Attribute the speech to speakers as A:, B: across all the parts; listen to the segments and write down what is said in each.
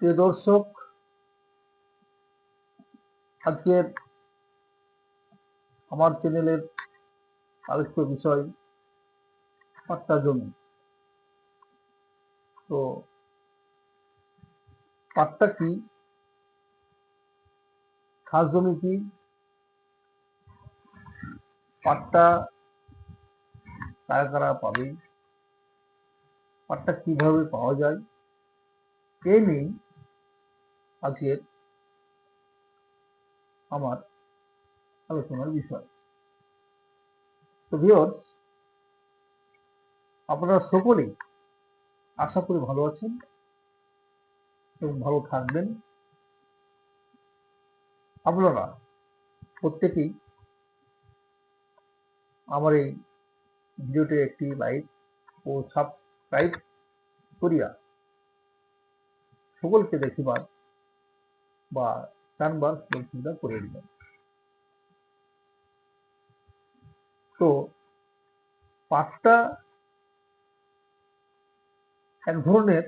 A: প্রিয় দর্শক আজকের আমার চ্যানেলের আলোচ্য বিষয়, পাট্টা জমি। তো পাট্টা কি, খাস জমি কি, পাট্টা কারা কারা পাবে, পাট্টা কীভাবে পাওয়া যায় এই নিয়ে আজকের আমার আলোচনার বিষয়। তো ভিওর্স আপনারা সকলেই আশা করি ভালো আছেন এবং ভালো থাকবেন। আপনারা প্রত্যেকেই আমার এই ভিডিওতে একটি লাইক ও সাবস্ক্রাইব করিয়া সকলকে দেখিবার বা সুযোগ সুবিধা করে দিবেন তো পাটটা এক ধরনের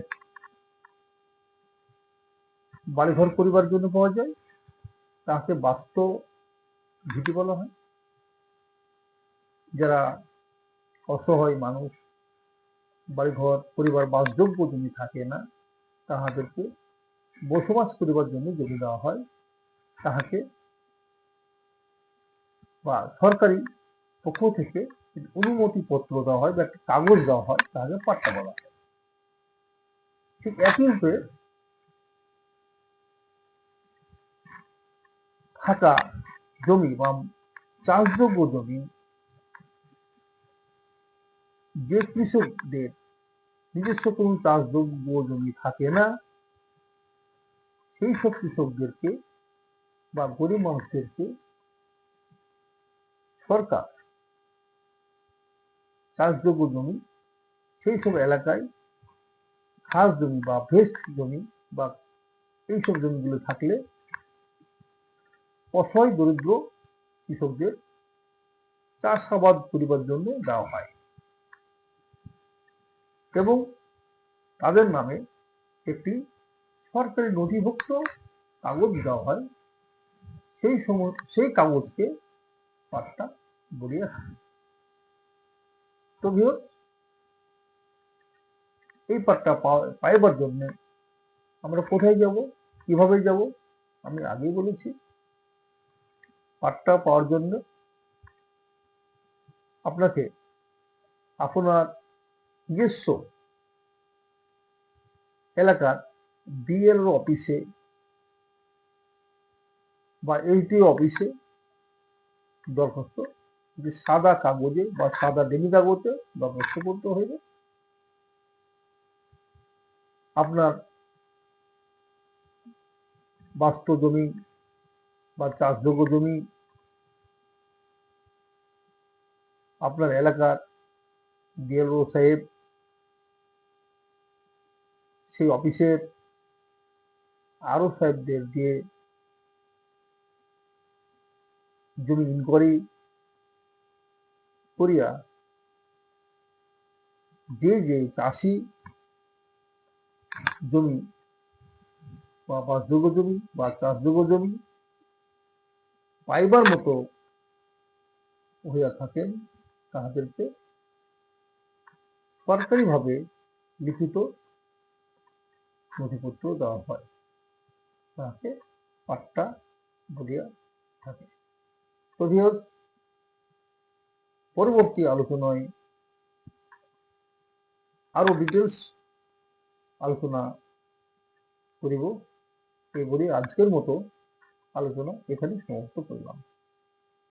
A: বাড়িঘর করিবার জন্য পাওয়া যায়, তাকে বাস্তু ভিটি বলা হয়। যারা অসহায় মানুষ, বাড়িঘর পরিবার বাসযোগ্য জমি থাকে না, তাহাদেরকে বসবাস করিবার জন্য জমি দেওয়া হয়, তাহাকে বা সরকারি পক্ষ থেকে অনুমতি পত্র দেওয়া হয় বা কাগজ দেওয়া হয় তাহাকে পাট্টা বলা হয়। ঠিক একই রূপে থাকা জমি বা চাষযোগ্য জমি যে কৃষকদের নিজস্ব কোনো চাষযোগ্য জমি থাকে না সেই সব কৃষকদেরকে বা গরিব মানুষদেরকে সরকার চাষযোগ্য জমি, সেই সব এলাকায় খাস জমি বা ভেস্ট জমি বা এইসব জমিগুলো থাকলে অসহায় দরিদ্র কৃষকদের চাষাবাদ করিবার জন্য দেওয়া হয় এবং তাদের নামে একটি সরকারি নথিভুক্ত কাগজ দেওয়া হয়। সেই সময়, সেই কাগজকে পাট্টা বলিয়া থাকে তো এই পাওয়া- পাইবার জন্য আমরা কোথায় যাব, কীভাবে যাব, আমি আগেই বলেছি। পাট্টা পাওয়ার জন্য আপনাকে আপনার নিজস্ব এলাকার বিএলও অফিসে বা এইচডিও অফিসে দরখাস্ত যে সাদা কাগজে বা সাদা ডেমি কাগজে দরখাস্ত করতে হইবে আপনার বাস্তু জমি বা চাষযোগ্য জমি, আপনার এলাকার বিএলও সাহেব সেই অফিসের আরও সাহেবদের দিয়ে জমি ইনকোয়ারি করিয়া যে যে চাষি জমি বা বাসযোগ্য জমি বা চাষযোগ্য জমি পাইবার মতো হইয়া থাকেন, তাহাদেরকে সরকারিভাবে লিখিত নথিপত্র দেওয়া হয়। তাকে পাট্টা বলিয়া থাকে। তো পরবর্তী আলোচনায় আরও ডিটেলস আলোচনা করিব। এই বলে আজকের মতো আলোচনা এখানে সমাপ্ত করলাম।